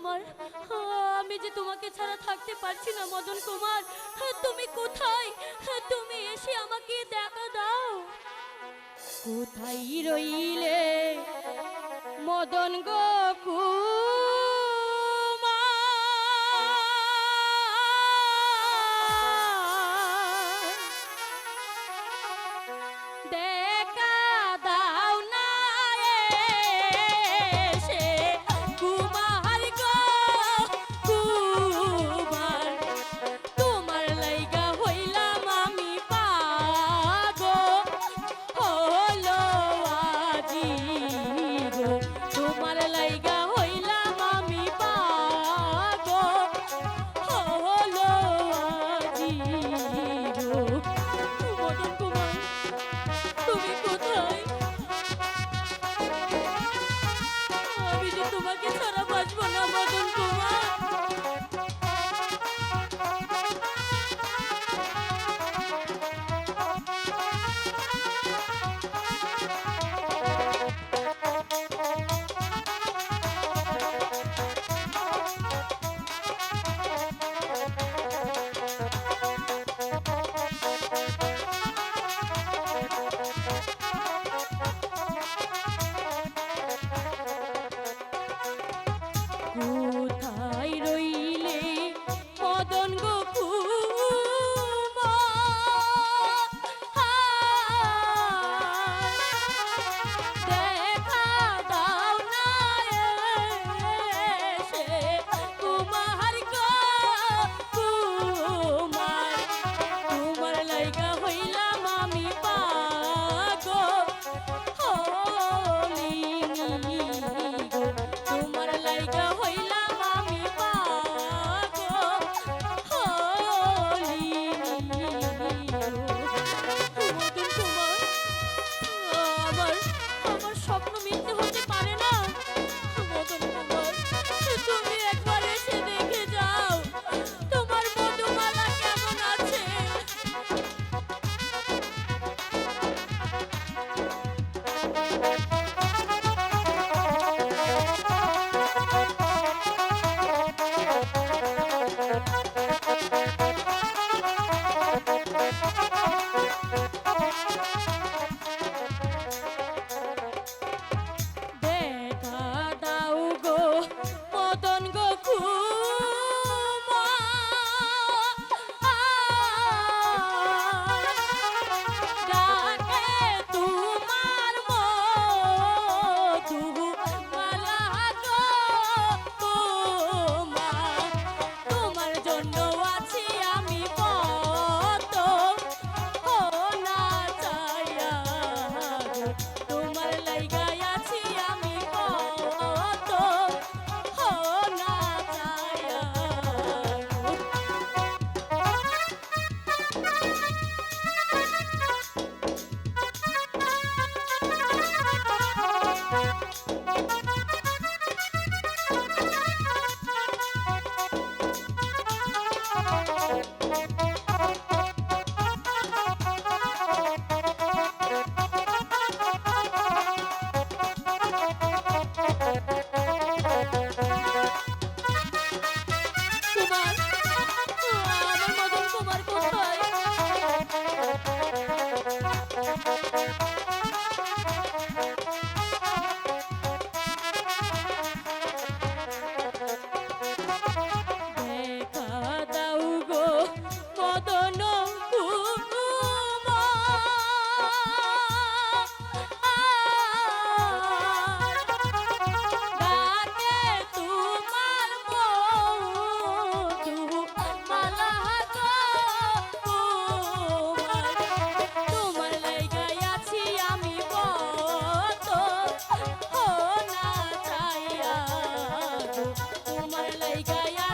কুমার আমি যে তোমাকে ছাড়া থাকতে পারছি না মদন কুমার তুমি কোথায়? তুমি এসে আমাকে দেখা দাও। কোথায় রইলে? মদন গো caiga ya.